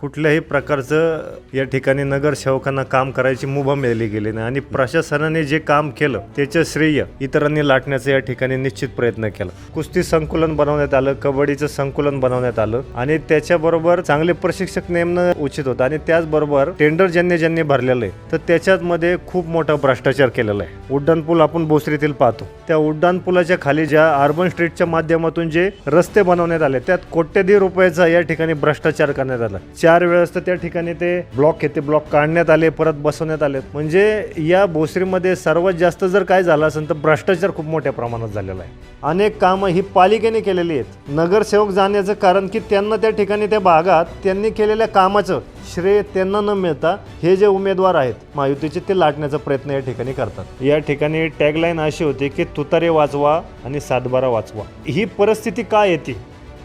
कुठल्याही प्रकारचं या ठिकाणी नगरसेवकांना काम करायची मुभा मिळाली गेली नाही. आणि प्रशासनाने जे काम केलं त्याचं श्रेय इतरांनी लाटण्याचा या ठिकाणी निश्चित प्रयत्न केला. कुस्ती संकुलन बनवण्यात आलं कबड्डीचं संकुलन बनवण्यात आलं आणि त्याच्याबरोबर चांगले प्रशिक्षक नेमणं उचित होतं. आणि त्याचबरोबर टेंडर ज्यांनी ज्यांनी भरलेलं आहे तर त्याच्यामध्ये खूप मोठा भ्रष्टाचार केलेला आहे. उड्डाणपूल आपण भोसरीतील पाहतो. त्या उड्डाणपुलाच्या खाली ज्या अर्बन स्ट्रीटच्या माध्यमातून जे रस्ते बनवण्यात आले त्यात कोट्यधी रुपयाचा या ठिकाणी भ्रष्टाचार करण्यात आला. चार वेळेस तर त्या ठिकाणी ते ब्लॉक येते ते ब्लॉक काढण्यात आले परत बसवण्यात आले म्हणजे या भोसरीमध्ये सर्वात जास्त जर काय झालं असेल तर भ्रष्टाचार खूप मोठ्या प्रमाणात झालेला आहे. अनेक कामं ही पालिकेने केलेली आहेत. नगरसेवक जाण्याचं कारण की त्यांना त्या ठिकाणी त्या भागात त्यांनी केलेल्या कामाचं श्रेय त्यांना न मिळता हे जे उमेदवार आहेत महायुतीचे ते लाटण्याचा प्रयत्न या ठिकाणी करतात. या ठिकाणी टॅगलाईन अशी होती की तुतारे वाचवा आणि सातबारा वाचवा. ही परिस्थिती काय येते?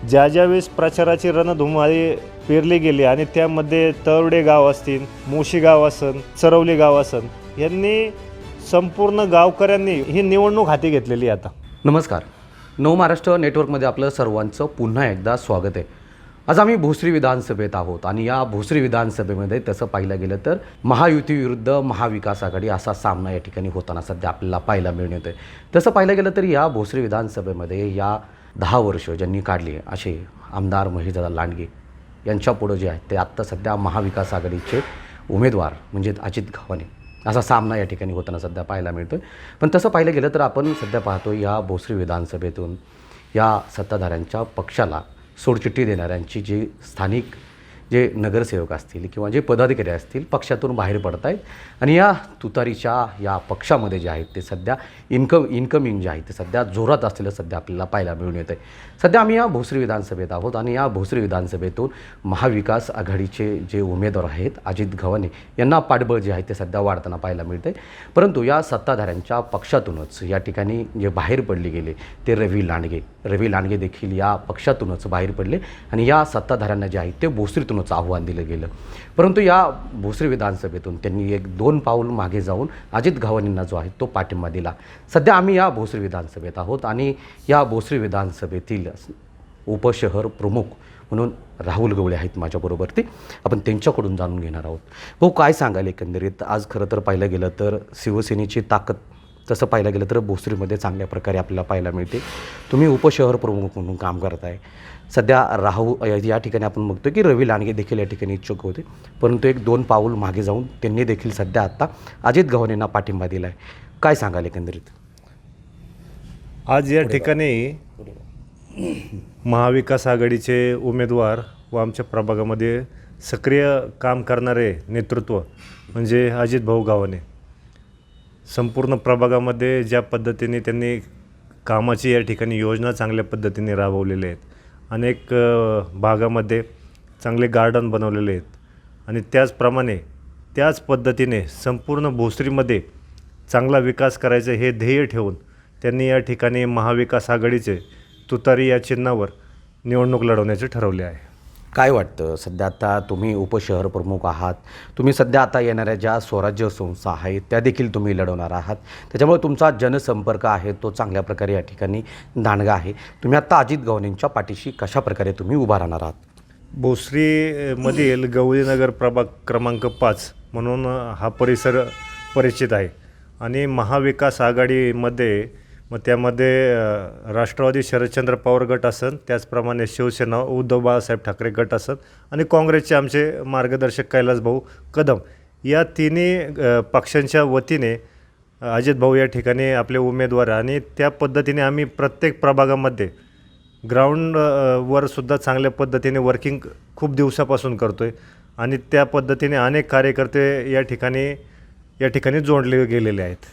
ज्या ज्या वेळेस प्रचाराची रणधुमाळी पेरली गेली आणि त्यामध्ये तरडे गाव असतील मोशी गाव असन चरवली गाव असन यांनी संपूर्ण गावकऱ्यांनी ही निवडणूक हाती घेतलेली आहे आता. नमस्कार. नव महाराष्ट्र नेटवर्कमध्ये आपलं सर्वांचं पुन्हा एकदा स्वागत आहे. आज आम्ही भोसरी विधानसभेत आहोत आणि या भोसरी विधानसभेमध्ये तसं पाहिलं गेलं तर महायुती विरुद्ध महाविकास आघाडी असा सामना या ठिकाणी होताना सध्या आपल्याला पाहायला मिळून येतोय. तसं पाहिलं गेलं तर या भोसरी विधानसभेमध्ये या दहा वर्ष ज्यांनी काढली असे आमदार महेशदादा लांडगे यांच्या पुढं जे आहेत ते आत्ता सध्या महाविकास आघाडीचे उमेदवार म्हणजे अजित घवाने असा सामना या ठिकाणी होताना सध्या पाहायला मिळतो आहे पण तसं पाहिलं गेलं तर आपण सध्या पाहतो या भोसरी विधानसभेतून या सत्ताधाऱ्यांच्या पक्षाला सोडचिठ्ठी देणाऱ्यांची जी स्थानिक जे नगरसेवक असतील किंवा जे पदाधिकारी असतील पक्षातून बाहेर पडत आहेत आणि या तुतारीच्या या पक्षामध्ये जे आहेत ते सध्या इन्कम इन्कमिंग जे आहे ते सध्या जोरात असलेलं सध्या आपल्याला पाहायला मिळून येतं आहे सध्या आम्ही या भोसरी विधानसभेत आहोत आणि या भोसरी विधानसभेतून महाविकास आघाडीचे जे उमेदवार आहेत अजित गव्हाणे यांना पाठबळ जे आहे ते सध्या वाढताना पाहायला मिळते परंतु या सत्ताधाऱ्यांच्या पक्षातूनच या ठिकाणी जे बाहेर पडले गेले ते रवी लांडगे. रवी लांडगे देखील या पक्षातूनच बाहेर पडले आणि या सत्ताधाऱ्यांना जे आहे ते भोसरीतून म्हणूनच आव्हान दिलं गेलं. परंतु या भोसरी विधानसभेतून त्यांनी एक दोन पाऊल मागे जाऊन अजित घावानींना जो आहे तो पाठिंबा दिला. सध्या आम्ही या भोसरी विधानसभेत आहोत आणि या भोसरी विधानसभेतील उपशहर प्रमुख म्हणून राहुल गवळे आहेत माझ्याबरोबर ते आपण त्यांच्याकडून जाणून घेणार आहोत. भाऊ काय सांगाल एकंदरीत? आज खरं तर पाहिलं गेलं तर शिवसेनेची ताकद तसं पाहिलं गेलं तर भोसरीमध्ये चांगल्या प्रकारे आपल्याला पाहायला मिळते. तुम्ही उपशहर प्रमुख म्हणून काम करताय. सध्या राहू या ठिकाणी आपण बघतो की रवी लांडगे देखील या ठिकाणी इच्छुक होते. परंतु एक दोन पाऊल मागे जाऊन त्यांनी देखील सध्या आत्ता अजित गव्हाणेंना पाठिंबा दिला आहे काय सांगाल एकंदरीत? आज या ठिकाणी महाविकास आघाडीचे उमेदवार व आमच्या प्रभागामध्ये सक्रिय काम करणारे नेतृत्व म्हणजे अजित भाऊ गावाने संपूर्ण प्रभागामध्ये ज्या पद्धतीने त्यांनी कामाची या ठिकाणी योजना चांगल्या पद्धतीने राबवलेल्या आहेत अनेक भागामध्ये चांगले गार्डन बनवलेले आहेत. आणि त्याचप्रमाणे त्याच पद्धतीने संपूर्ण भोसरीमध्ये चांगला विकास करायचा हे ध्येय ठेवून त्यांनी या ठिकाणी महाविकास आघाडीचे तुतारी या चिन्हावर निवडणूक लढवण्याचे ठरवले आहे. काय वाटतं? सध्या आता तुम्ही उपशहर प्रमुख आहात. तुम्ही सध्या आता येणाऱ्या ज्या स्वराज्य संस्था आहेत त्या देखील तुम्ही लढवणार आहात. त्याच्यामुळे तुमचा जनसंपर्क आहे तो चांगल्या प्रकारे या ठिकाणी दांडगा आहे. तुम्ही आत्ता अजित गव्हाणेंच्या पाठीशी कशा प्रकारे तुम्ही उभा राहणार आहात? भोसरीमधील गवळीनगर प्रभाग क्रमांक पाच म्हणून हा परिसर परिचित आहे. आणि महाविकास आघाडीमध्ये मग त्यामध्ये राष्ट्रवादी शरदचंद्र पवार गट असन त्याचप्रमाणे शिवसेना उद्धव बाळासाहेब ठाकरे गट असत आणि काँग्रेसचे आमचे मार्गदर्शक कैलास भाऊ कदम या तिन्ही पक्षांच्या वतीने अजित भाऊ या ठिकाणी आपले उमेदवार आणि त्या पद्धतीने आम्ही प्रत्येक प्रभागामध्ये ग्राउंड सुद्धा चांगल्या पद्धतीने वर्किंग खूप दिवसापासून करतो आहे आणि त्या पद्धतीने अनेक कार्यकर्ते या ठिकाणी या ठिकाणी जोडले गेलेले आहेत.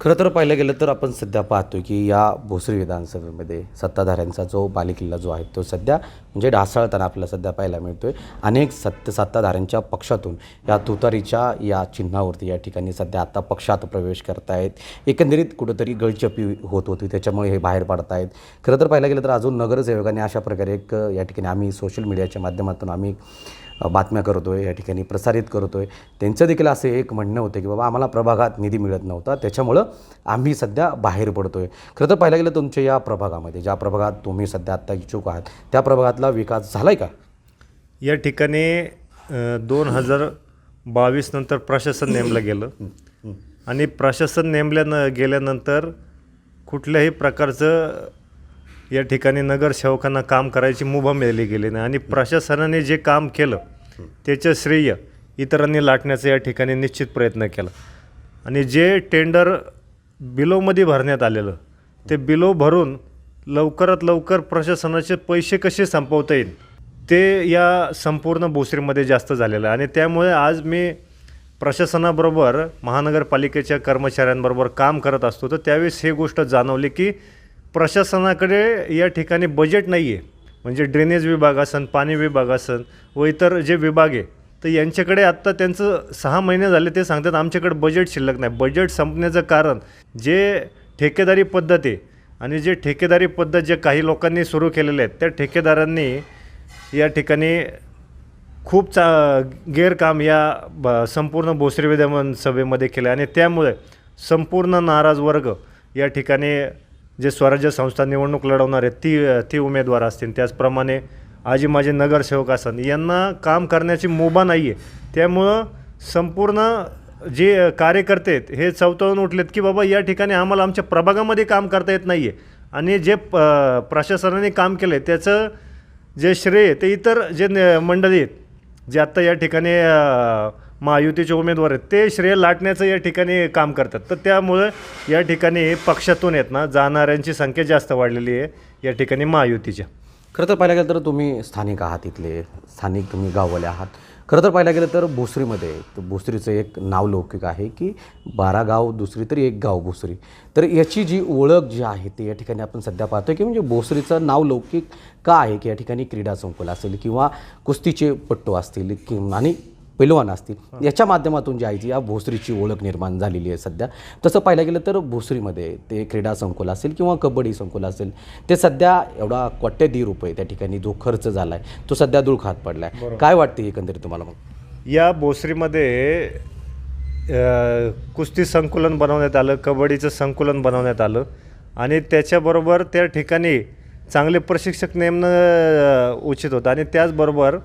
खरं तर पाहिलं गेलं तर आपण सध्या पाहतो की या भोसरी विधानसभेमध्ये सत्ताधाऱ्यांचा जो बालेकिल्ला जो आहे तो सध्या म्हणजे ढासळताना आपल्याला सध्या पाहायला मिळतो आहे अनेक सत्य सत्ताधाऱ्यांच्या पक्षातून या तुतारीच्या या चिन्हावरती या ठिकाणी सध्या आता पक्षात प्रवेश करतायत. एकंदरीत कुठंतरी गळचपी होत होती त्याच्यामुळे हे बाहेर पडत आहेत खरं तर पाहिलं गेलं तर अजून नगरसेवकांनी अशा प्रकारे एक या ठिकाणी आम्ही सोशल मीडियाच्या माध्यमातून आम्ही बातम्या करतो आहे या ठिकाणी प्रसारित करतो आहे त्यांचं देखील असं एक म्हणणं होतं की बाबा आम्हाला प्रभागात निधी मिळत नव्हता. त्याच्यामुळं आम्ही सध्या बाहेर पडतो आहे खरं तर पाहायला गेलं तुमच्या या प्रभागामध्ये ज्या प्रभागात तुम्ही सध्या आत्ता इच्छुक आहात त्या प्रभागातला विकास झाला आहे का? या ठिकाणी दोन हजार बावीस नंतर प्रशासन नेमलं गेलं. आणि प्रशासन नेमल्या गेल्यानंतर कुठल्याही प्रकारचं या ठिकाणी नगरसेवकांना काम करायची मुभा मिळाली गेली नाही. आणि प्रशासनाने जे काम केलं त्याचं श्रेय इतरांनी लाटण्याचा या ठिकाणी निश्चित प्रयत्न केला. आणि जे टेंडर बिलोमध्ये भरण्यात आलेलं ते बिलो भरून लवकरात लवकर प्रशासनाचे पैसे कसे संपवता येईल ते या संपूर्ण भोसरीमध्ये जास्त झालेलं आहे. आणि त्यामुळे आज मी प्रशासनाबरोबर महानगरपालिकेच्या कर्मचाऱ्यांबरोबर काम करत असतो. तर त्यावेळेस हे गोष्ट जाणवली की प्रशासनाकडे या ठिकाणी बजेट नाही आहे म्हणजे ड्रेनेज विभाग असन पाणी विभाग असन व इतर जे विभाग आहे तर यांच्याकडे आत्ता त्यांचं सहा महिने झाले ते सांगतात आमच्याकडे बजेट शिल्लक नाही. बजेट संपण्याचं कारण जे ठेकेदारी पद्धत आहे आणि जे ठेकेदारी पद्धत जे काही लोकांनी सुरू केलेले आहेत त्या ठेकेदारांनी या ठिकाणी खूप चा गैरकाम या ब संपूर्ण भोसरी विधान सभेमध्ये केलं आणि त्यामुळे संपूर्ण नाराज वर्ग या ठिकाणी जे स्वराज्य संस्था निवडणूक लढवणार आहेत ती ती उमेदवार असतील. त्याचप्रमाणे आजी माझे नगरसेवक असन यांना काम करण्याची मुभा नाही आहे त्यामुळं संपूर्ण जे कार्यकर्ते आहेत हे चवतळून उठलेत की बाबा या ठिकाणी आम्हाला आमच्या प्रभागामध्ये काम करता येत नाही आहे आणि जे प प्रशासनाने काम केलं आहे त्याचं जे श्रेय ते इतर जे न- मंडळी आहेत जे आत्ता या ठिकाणी महायुतीचे उमेदवार आहेत. ते श्रेय लाटण्याचं या ठिकाणी काम करतात. तर त्यामुळं या ठिकाणी पक्षातून येत ना जाणाऱ्यांची संख्या जास्त वाढलेली आहे या ठिकाणी महायुतीच्या. खरं तर पाहायला गेलं तर तुम्ही स्थानिक आहात इथले स्थानिक तुम्ही गाववाले आहात. खरं तर पाहायला गेलं तर भोसरीमध्ये भोसरीचं एक नाव लौकिक आहे की बारा गाव दुसरी तरी एक गाव भोसरी. तर याची जी ओळख जी आहे ती या ठिकाणी आपण सध्या पाहतोय की म्हणजे भोसरीचं नाव लौकिक का आहे की या ठिकाणी क्रीडा संकुल असेल किंवा कुस्तीचे पट्टू असतील कि आणि पैलवान असतील. याच्या माध्यमातून जी आहे जी या भोसरीची ओळख निर्माण झालेली आहे सध्या. तसं पाहायला गेलं तर भोसरीमध्ये ते क्रीडा संकुल असेल किंवा कबड्डी संकुल असेल ते सध्या एवढा कोट्यधी रुपये त्या ठिकाणी जो खर्च झाला आहे तो सध्या दुळखात पडला आहे काय वाटते एकंदरीत तुम्हाला मग? या भोसरीमध्ये कुस्ती संकुलन बनवण्यात आलं कबड्डीचं संकुलन बनवण्यात आलं आणि त्याच्याबरोबर त्या ठिकाणी चांगले प्रशिक्षक नेमणं उचित होतं. आणि त्याचबरोबर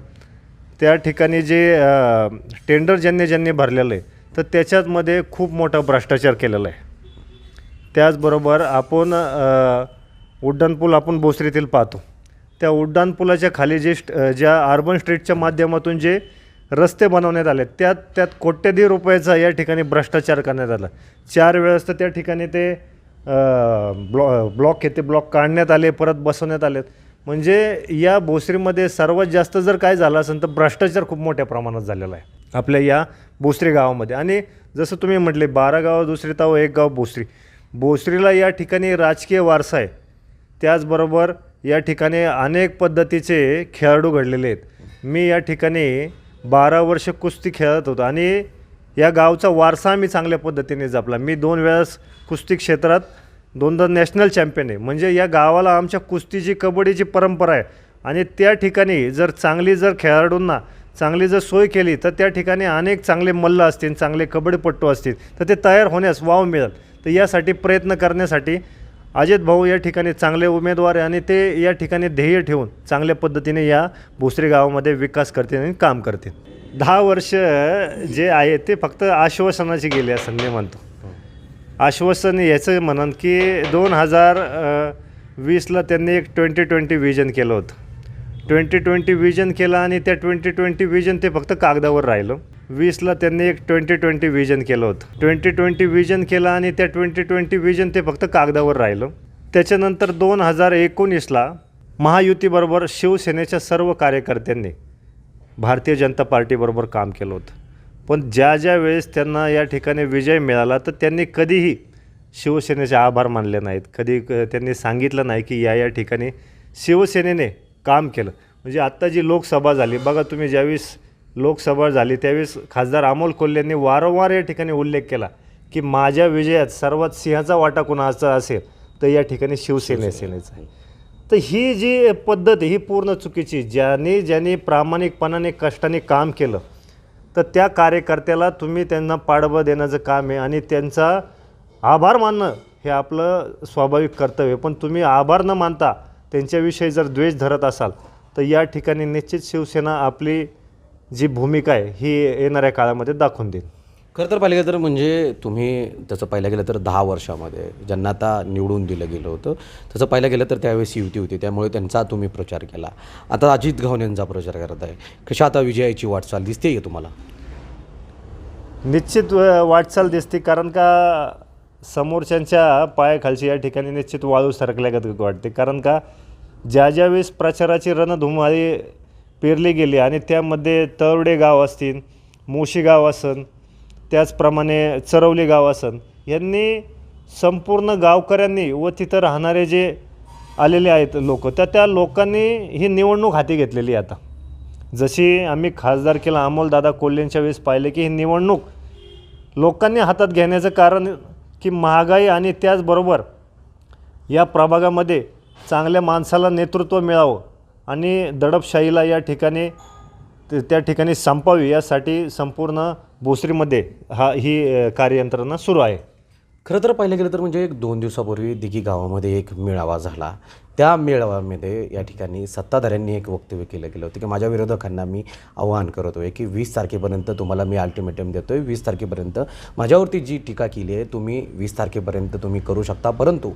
त्या ठिकाणी जे टेंडर ज्यांनी ज्यांनी भरलेलं आहे तर त्याच्यामध्ये खूप मोठा भ्रष्टाचार केलेला आहे. त्याचबरोबर आपण उड्डाणपूल आपण भोसरीतील पाहतो. त्या उड्डाणपुलाच्या खाली जे स्ट ज्या अर्बन स्ट्रीटच्या माध्यमातून जे रस्ते बनवण्यात आले त्यात त्यात कोट्यधी रुपयाचा या ठिकाणी भ्रष्टाचार करण्यात आला. चार वेळेस तर त्या ठिकाणी ते ब्लॉ ब्लॉक येते ब्लॉक काढण्यात आले परत बसवण्यात आलेत. म्हणजे या भोसरीमध्ये सर्वात जास्त जर काय झालं असेल तर भ्रष्टाचार खूप मोठ्या प्रमाणात झालेला आहे. आपल्या या भोसरी गावामध्ये. आणि जसं तुम्ही म्हटले बारा गावं दुसरी ताव एक गाव भोसरी भोसरीला या ठिकाणी राजकीय वारसा आहे. त्याचबरोबर या ठिकाणी अनेक पद्धतीचे खेळाडू घडलेले आहेत. मी या ठिकाणी बारा वर्ष कुस्ती खेळत होतो आणि या गावचा वारसा मी चांगल्या पद्धतीने जपला. मी दोन वेळेस कुस्ती क्षेत्रात दोनदा नॅशनल चॅम्पियन आहे. म्हणजे या गावाला आमच्या कुस्तीची कबड्डीची परंपरा आहे. आणि त्या ठिकाणी जर चांगली जर खेळाडूंना चांगली जर सोय केली तर त्या ठिकाणी अनेक चांगले मल्ल असतील चांगले कबड्डीपट्टू असतील तर ते तयार होण्यास वाव मिळेल. तर यासाठी प्रयत्न करण्यासाठी अजित भाऊ या ठिकाणी चांगले उमेदवार आहे आणि ते या ठिकाणी ध्येय ठेवून चांगल्या पद्धतीने या भोसरी गावामध्ये विकास करतील आणि काम करतील. दहा वर्ष जे आहे ते फक्त आश्वासनाची गेले असं मी म्हणतो. आश्वासन याचं म्हणन की दोन हजार वीसला त्यांनी एक ट्वेंटी ट्वेंटी विजन केलं होतं. ट्वेंटी ट्वेंटी विजन केलं आणि त्या ट्वेंटी ट्वेंटी विजन ते फक्त कागदावर राहिलं. वीसला त्यांनी एक ट्वेंटी ट्वेंटी विजन केलं होतं. ट्वेंटी ट्वेंटी विजन केलं आणि त्या ट्वेंटी ट्वेंटी विजन ते फक्त कागदावर राहिलं. त्याच्यानंतर दोन हजार एकोणीसला महायुतीबरोबर शिवसेनेच्या सर्व कार्यकर्त्यांनी भारतीय जनता पार्टीबरोबर काम केलं होतं. पण ज्या ज्या वेळेस त्यांना या ठिकाणी विजय मिळाला तर त्यांनी कधीही शिवसेनेचे आभार मानले नाहीत. कधी क- त्यांनी सांगितलं नाही की या या ठिकाणी शिवसेनेने काम केलं. म्हणजे आत्ता जी लोकसभा झाली बघा तुम्ही ज्यावेळेस लोकसभा झाली त्यावेळेस खासदार अमोल कोल्हेंनी वारंवार या ठिकाणी उल्लेख केला की माझ्या विजयात सर्वात सिंहाचा वाटा कुणाचा असेल तर या ठिकाणी शिवसेने सेनेचा आहे. तर ही जी पद्धत ही पूर्ण चुकीची ज्याने ज्याने प्रामाणिकपणाने कष्टाने काम केलं तर त्या कार्यकर्त्याला तुम्ही त्यांना पाठबळ देण्याचं काम आहे आणि त्यांचा आभार मानणं हे आपलं स्वाभाविक कर्तव्य पण तुम्ही आभार न मानता त्यांच्याविषयी जर द्वेष धरत असाल तर या ठिकाणी निश्चित शिवसेना आपली जी भूमिका आहे ही येणाऱ्या काळामध्ये दाखवून देईल. खरं तर पाहिलं गेलं तर म्हणजे तुम्ही तसं पाहिलं गेलं तर दहा वर्षामध्ये ज्यांना आता निवडून दिलं गेलं होतं तसं पाहिलं गेलं तर त्यावेळेस युती होती त्यामुळे त्यांचा तुम्ही प्रचार केला. आता अजित घावन यांचा प्रचार करत आहे. कशा आता विजयाची वाटचाल दिसते आहे तुम्हाला? निश्चित वाटचाल दिसते कारण का समोरच्यांच्या पायाखालची या ठिकाणी निश्चित वाळू सरकल्यागत वाटते. कारण का ज्या ज्या वेळेस प्रचाराची रणधुमाळी पेरली गेली आणि त्यामध्ये तरडे गाव असतील मोशी गाव असन त्याचप्रमाणे चरवली गाव असन यांनी संपूर्ण गावकऱ्यांनी व तिथं राहणारे जे आलेले आहेत लोक तर त्या लोकांनी ही निवडणूक हाती घेतलेली आहे आता. जशी आम्ही खासदारकीला अमोलदादा कोल्हेंच्या वेळेस पाहिले की ही निवडणूक लोकांनी हातात घेण्याचं कारण की महागाई आणि त्याचबरोबर या प्रभागामध्ये चांगल्या माणसाला नेतृत्व मिळावं आणि दडपशाहीला या ठिकाणी त- त्या ठिकाणी संपावी यासाठी संपूर्ण भोसरीमध्ये हा ही कार्ययंत्रणा सुरू आहे. खरं तर पाहिलं गेलं तर म्हणजे एक दोन दिवसापूर्वी दिघी गावामध्ये एक मेळावा झाला. त्या मेळाव्यामध्ये या ठिकाणी सत्ताधाऱ्यांनी एक वक्तव्य केलं गेलं होतं की माझ्या विरोधकांना मी आवाहन करत आहे की वीस तारखेपर्यंत तुम्हाला मी अल्टिमेटम देतो आहे वीस तारखेपर्यंत माझ्यावरती जी टीका केली आहे तुम्ही वीस तारखेपर्यंत तुम्ही करू शकता. परंतु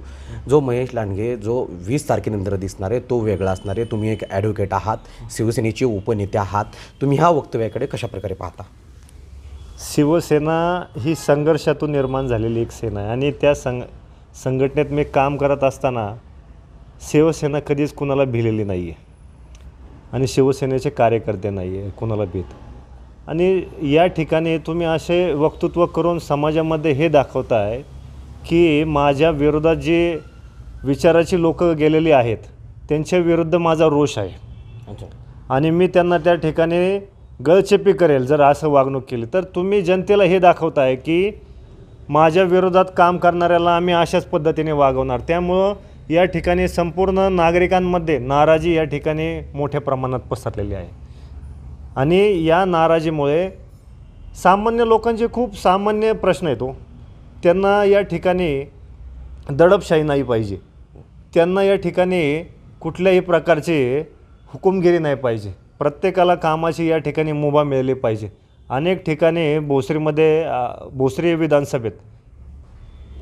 जो महेश लांडगे जो वीस तारखेनंतर दिसणार आहे तो वेगळा असणार आहे. तुम्ही एक ॲडव्होकेट आहात शिवसेनेचे उपनेते आहात. तुम्ही ह्या वक्तव्याकडे कशाप्रकारे पाहता? शिवसेना ही संघर्षातून निर्माण झालेली एक सेना आहे आणि त्या संघ संघटनेत मी काम करत असताना शिवसेना कधीच कुणाला भिलेली नाही आहे आणि शिवसेनेचे कार्यकर्ते नाही आहे कुणाला भीत. आणि या ठिकाणी तुम्ही असे वक्तृत्व करून समाजामध्ये हे दाखवताय की माझ्या विरोधात जे विचाराची लोक गेलेली आहेत त्यांच्या विरुद्ध माझा रोष आहे. आणि मी त्यांना त्या ठिकाणी गळचेपी करेल जर असं वागणूक केली. तर तुम्ही जनतेला हे दाखवताय की माझ्या विरोधात काम करणाऱ्याला आम्ही अशाच पद्धतीने वागवणार. त्यामुळं या ठिकाणी संपूर्ण नागरिकांमध्ये नाराजी या ठिकाणी मोठ्या प्रमाणात पसरलेली आहे. आणि या नाराजीमुळे सामान्य लोकांचे खूप सामान्य प्रश्न येतो हो. त्यांना या ठिकाणी दडपशाही नाही पाहिजे. त्यांना या ठिकाणी कुठल्याही प्रकारची हुकुमगिरी नाही पाहिजे. प्रत्येकाला कामाची या ठिकाणी मुभा मिळाली पाहिजे. अनेक ठिकाणी भोसरीमध्ये भोसरी विधानसभेत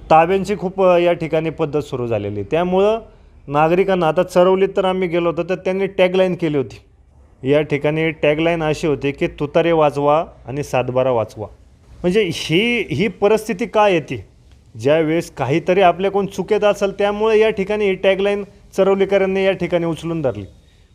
ताब्यांची खूप या ठिकाणी पद्धत सुरू झालेली आहे. त्यामुळं नागरिकांना आता चरवलीत तर आम्ही गेलो होतो तर त्यांनी टॅगलाईन केली होती. या ठिकाणी टॅगलाईन अशी होती की तुतारे वाचवा आणि सातबारा वाचवा. म्हणजे ही ही परिस्थिती काय येते ज्यावेळेस काहीतरी आपल्याकडून चुकेत असेल त्यामुळे या ठिकाणी ही टॅगलाईन चरवलीकरांनी या ठिकाणी उचलून धरली.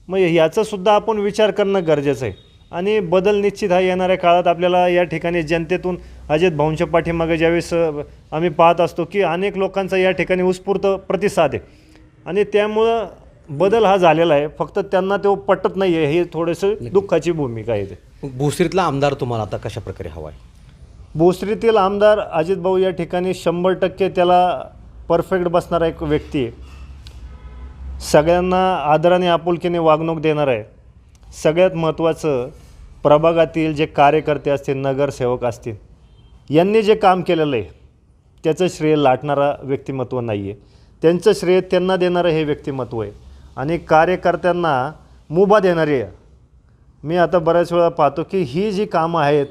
मग याचासुद्धा आपण विचार करणं गरजेचं आहे. आणि बदल निश्चित हा येणाऱ्या काळात आपल्याला या ठिकाणी जनतेतून अजित भाऊंच्या पाठीमागे ज्यावेळेस आम्ही पाहत असतो की अनेक लोकांचा या ठिकाणी उत्स्फूर्त प्रतिसाद आहे. आणि त्यामुळं बदल हा झालेला आहे. फक्त त्यांना तो पटत नाही आहे. हे थोडंसं दुःखाची भूमिका आहे ते. भोसरीतला आमदार तुम्हाला आता कशा प्रकारे हवा आहे भोसरीतील आमदार अजित भाऊ या ठिकाणी शंभर टक्के त्याला परफेक्ट बसणारा एक व्यक्ती आहे. सगळ्यांना आदराने आपुलकीने वागणूक देणार आहे. सगळ्यात महत्त्वाचं प्रभागातील जे कार्यकर्ते असतील नगरसेवक असतील यांनी जे काम केलेलं आहे त्याचं श्रेय लाटणारा व्यक्तिमत्व नाही आहे. त्यांचं श्रेय त्यांना देणारं हे व्यक्तिमत्व आहे. आणि कार्यकर्त्यांना मुभा देणारी आहे. मी आता बऱ्याच वेळा पाहतो की ही जी कामं आहेत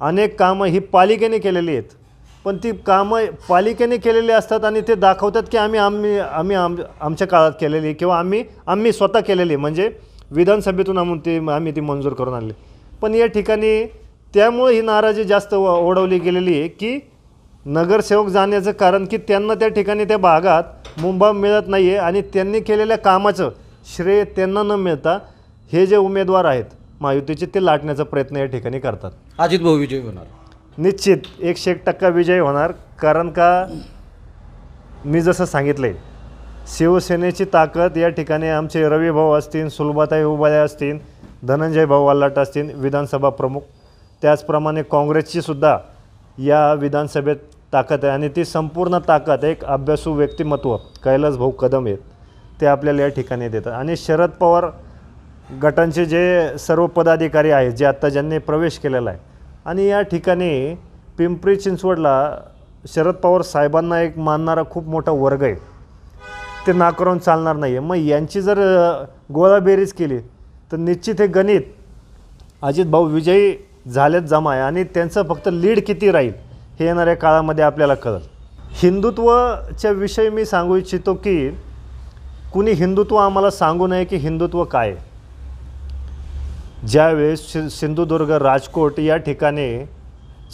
अनेक कामं ही पालिकेने केलेली आहेत. पण ती कामं पालिकेने केलेली असतात आणि ते दाखवतात की आम्ही आम्ही आम्ही आम आमच्या काळात केलेली किंवा आम्ही आम्ही स्वतः केलेली म्हणजे विधानसभेतून आम्ही ती आम्ही ती मंजूर करून आणली. पण या ठिकाणी त्यामुळे ही नाराजी जास्त ओढवली गेलेली आहे की नगरसेवक जाण्याचं कारण की त्यांना त्या ठिकाणी त्या भागात मुंबा मिळत नाही आहे आणि त्यांनी केलेल्या कामाचं श्रेय त्यांना न मिळता हे जे उमेदवार आहेत महायुतीचे ते लाटण्याचा प्रयत्न या ठिकाणी करतात. अजित भाऊ विजय होणार. निश्चित एकशे एक टक्का विजय होणार कारण का मी जसं सांगितलं आहे शिवसेनेची ताकद या ठिकाणी आमचे रवी भाऊ असतील सुलभाताई उबाळे असतील धनंजय भाऊ वाल्लाट असतील विधानसभा प्रमुख. त्याचप्रमाणे काँग्रेसची सुद्धा या विधानसभेत ताकद आहे. आणि ती संपूर्ण ताकद एक अभ्यासू व्यक्तिमत्व कैलास भाऊ कदम आहेत. ते आपल्याला या ठिकाणी देतात. आणि शरद पवार गटांचे जे सर्व पदाधिकारी आहेत जे आत्ता ज्यांनी प्रवेश केलेला आहे. आणि या ठिकाणी पिंपरी चिंचवडला शरद पवार साहेबांना एक मानणारा खूप मोठा वर्ग आहे. ते नाकारून चालणार नाही आहे मग यांची जर गोळाबेरीज केली तर निश्चित हे गणित अजित भाऊ विजयी झालेत आहे आणि त्यांचं फक्त लीड किती राहील हे येणाऱ्या काळामध्ये आपल्याला कळेल. हिंदुत्वच्या विषयी मी सांगू इच्छितो की कुणी हिंदुत्व आम्हाला सांगू नये की हिंदुत्व काय ज्यावेळेस शि सिंधुदुर्ग राजकोट या ठिकाणी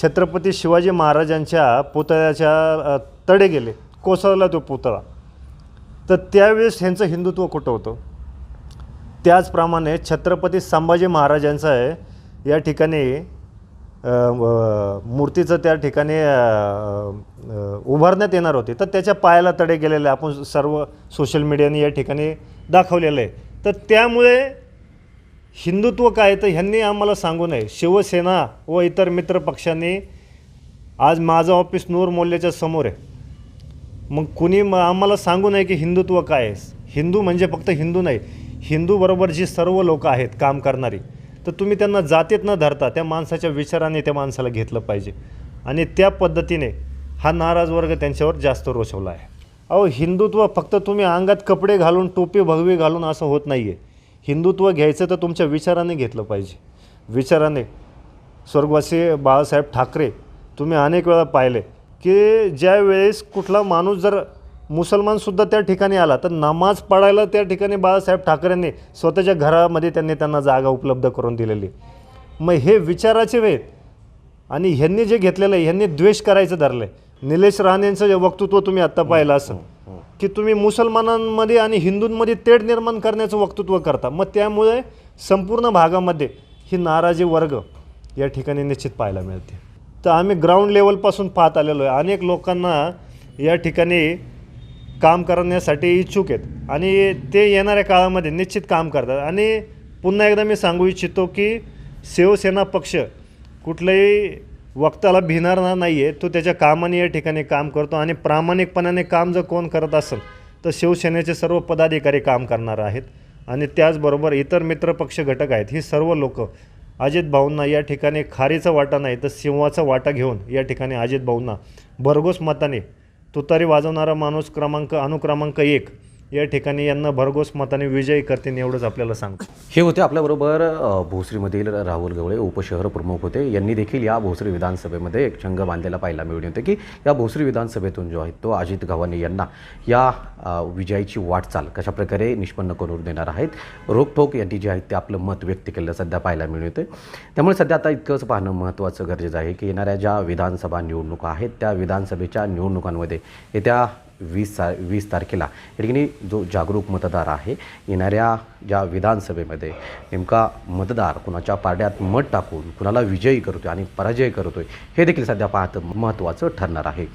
छत्रपती शिवाजी महाराजांच्या पुतळ्याच्या तडे गेले कोसळला तो पुतळा. तर त्यावेळेस ह्यांचं हिंदुत्व कुठं होतं? त्याचप्रमाणे छत्रपती संभाजी महाराजांचं आहे या ठिकाणी मूर्तीचं त्या ठिकाणी उभारण्यात येणार होते. तर त्याच्या पायाला तडे गेलेले आपण सर्व सोशल मीडियाने या ठिकाणी दाखवलेलं आहे. तर त्यामुळे हिंदुत्व काय तर ह्यांनी आम्हाला सांगू नये. शिवसेना व इतर मित्र पक्षांनी आज माझं ऑफिस नूर मोल्याच्या समोर आहे. मग कुणी म आम्हाला सांगू नये की हिंदुत्व काय आहे? हिंदू म्हणजे फक्त हिंदू नाही. हिंदूबरोबर जी सर्व लोक आहेत काम करणारी तर तुम्ही त्यांना जातीत न धरता त्या माणसाच्या विचाराने त्या माणसाला घेतलं पाहिजे. आणि त्या पद्धतीने हा नाराज वर्ग त्यांच्यावर जास्त रोषवला आहे. अहो हिंदुत्व फक्त तुम्ही अंगात कपडे घालून टोपी भगवी घालून असं होत नाही आहे हिंदुत्व घ्यायचं तर तुमच्या विचाराने घेतलं पाहिजे. विचाराने स्वर्गवासी बाळासाहेब ठाकरे तुम्ही अनेक वेळा पाहिले की ज्या वेळेस कुठला माणूस जर मुसलमानसुद्धा त्या ठिकाणी आला तर नमाज पडायला त्या ठिकाणी बाळासाहेब ठाकरेंनी स्वतःच्या घरामध्ये त्यांनी त्यांना जागा उपलब्ध करून दिलेली. मग हे विचाराचे वेळ आणि ह्यांनी जे घेतलेलं आहे ह्यांनी द्वेष करायचं धरलं आहे निलेश राणेंचं जे वक्तृत्व तुम्ही आत्ता पाहिलं असं की तुम्ही मुसलमानांमध्ये आणि हिंदूंमध्ये तेढ निर्माण करण्याचं वक्तृत्व करता. मग त्यामुळे संपूर्ण भागामध्ये ही नाराजी वर्ग या ठिकाणी निश्चित पाहायला मिळते. तर आम्ही ग्राउंड लेवलपासून पाहत आलेलो आहे. अनेक लोकांना या ठिकाणी काम करण्यासाठी इच्छुक आहेत. आणि ते येणाऱ्या काळामध्ये निश्चित काम करतात. आणि पुन्हा एकदा मी सांगू इच्छितो की शिवसेना पक्ष कुठल्याही वक्ताला भिनारणार नाही आहे तो त्याच्या कामाने या ठिकाणी काम करतो आणि प्रामाणिकपणाने काम जर कोण करत असेल तर शिवसेनेचे सर्व पदाधिकारी काम करणार आहेत. आणि त्याचबरोबर इतर मित्रपक्ष घटक आहेत. ही सर्व लोकं अजित भाऊंना या ठिकाणी खारीचा वाटा नाही तर सिंहाचा वाटा घेऊन या ठिकाणी अजित भाऊंना भरघोस मताने तुतारी वाजवणारा माणूस क्रमांक अनुक्रमांक एक. या ठिकाणी यांना भरघोस मताने विजयी करतील एवढंच आपल्याला सांगतो. हे होते आपल्याबरोबर भोसरीमधील राहुल गवळे उपशहर प्रमुख होते. यांनी देखील या भोसरी विधानसभेमध्ये एक चंग बांधलेला पाहायला मिळून होते की या भोसरी विधानसभेतून जो आहे तो अजित गव्हाणे यांना या विजयाची वाटचाल कशाप्रकारे निष्पन्न करून देणार आहेत रोखोक यांनी जे आहे ते आपलं मत व्यक्त केलं सध्या पाहायला मिळून येते त्यामुळे सध्या आता इतकंच पाहणं महत्त्वाचं गरजेचं आहे की येणाऱ्या ज्या विधानसभा निवडणुका आहेत त्या विधानसभेच्या निवडणुकांमध्ये येत्या वीस ता वीस तारखेला. या ठिकाणी जो जागरूक मतदार आहे येणाऱ्या ज्या विधानसभेमध्ये नेमका मतदार कुणाच्या पारड्यात मत टाकून कुणाला विजयी करतोय आणि पराजय करतोय हे देखील सध्या पाहतं महत्त्वाचं ठरणार आहे.